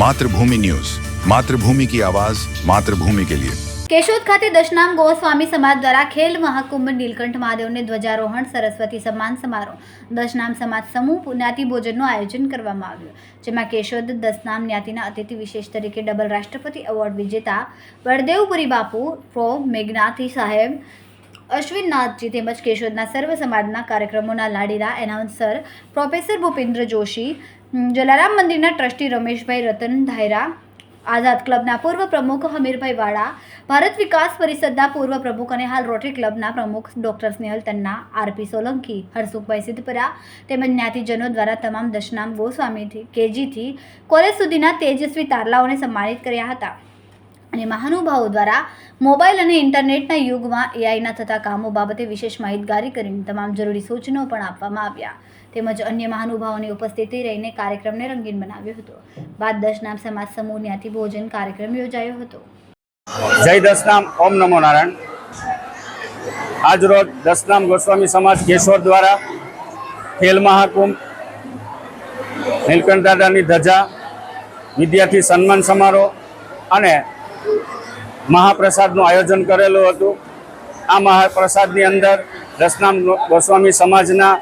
Mathrubhumi news. Mathrubhumi કી આવાઝ માતૃભૂમિ કે લિયે. કેશોદ ખાતે દશનામ ગોસ્વામી સમાજ દ્વારા ખેલ મહાકુંભ નીલકંઠ મહાદેવને ધ્વજારોહણ, સરસ્વતી સન્માન સમારોહ. દશનામ સમાજ સમૂહ જ્ઞાતિ ભોજનનું આયોજન કરવામાં આવ્યું, જેમાં કેશોદ દશનામ જ્ઞાતિના અતિથિ વિશેષ તરીકે ડબલ રાષ્ટ્રપતિ એવોર્ડ વિજેતા બળદેવપુરી બાપુ, પ્રો. મેઘનાથી સાહેબ અશ્વિનનાથજી તેમજ કેશોદના સર્વ સમાજના કાર્યક્રમોના લાડીલા એનાઉન્સર પ્રોફેસર ભૂપેન્દ્ર જોશી જલારામ મંદિરના ટ્રસ્ટી રમેશભાઈ રતન ધાયરા, આઝાદ ક્લબના પૂર્વ પ્રમુખ હમીરભાઈ વાળા, ભારત વિકાસ પરિષદના પૂર્વ પ્રમુખ અને હાલ રોટરી ક્લબના પ્રમુખ ડોક્ટર સ્નેહલ તન્ના, આરપી સોલંકી, હરસુખભાઈ સિદ્ધપરા તેમજ જ્ઞાતિજનો દ્વારા તમામ દશનામ ગોસ્વામીથી, કેજીથી કોલેજ સુધીના તેજસ્વી તારલાઓને સન્માનિત કર્યા હતા. અને મહાનુભાવો દ્વારા મોબાઈલ અને ઇન્ટરનેટના યુગમાં એઆઈના થતા કામો બાબતે વિશેષ માહિતગારી કરીને તમામ જરૂરી સૂચનો પણ આપવામાં આવ્યા. તેમજ અન્ય મહાનુભાવોની ઉપસ્થિતિ રહીને કાર્યક્રમને રંગીન બનાવ્યો હતો. બાદ દશનામ સમાજ સમૂહ જ્ઞાતિ ભોજન કાર્યક્રમ યોજાયો હતો. જય દશનામ ઓમ નમો નારાયણ. આજ રોજ દશનામ ગોસ્વામી સમાજ કેશોર દ્વારા ખેલ મહાકુંભ, નીલકંઠ દાદાની ધજા, વિદ્યાર્થી સન્માન સમારોહ અને મહાપ્રસાદનું આયોજન કરેલું હતું. આ મહાપ્રસાદની અંદર દસનામ ગોસ્વામી સમાજના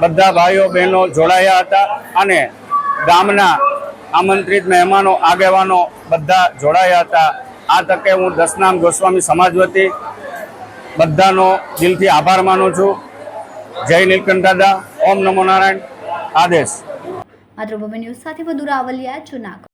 બધા ભાઈઓ, બહેનો જોડાયા હતા અને ગામના આમંત્રિત મહેમાનો, આગેવાનો બધા જોડાયા હતા. આ તકે હું દસનામ ગોસ્વામી સમાજ વતી બધાનો દિલથી આભાર માનું છું. જય નીલકંઠ દાદા. ઓમ નમો નારાયણ. આદેશ. માતૃભૂમિ ન્યૂઝ સાથે વધુ રાવલિયા, જુનાગઢ.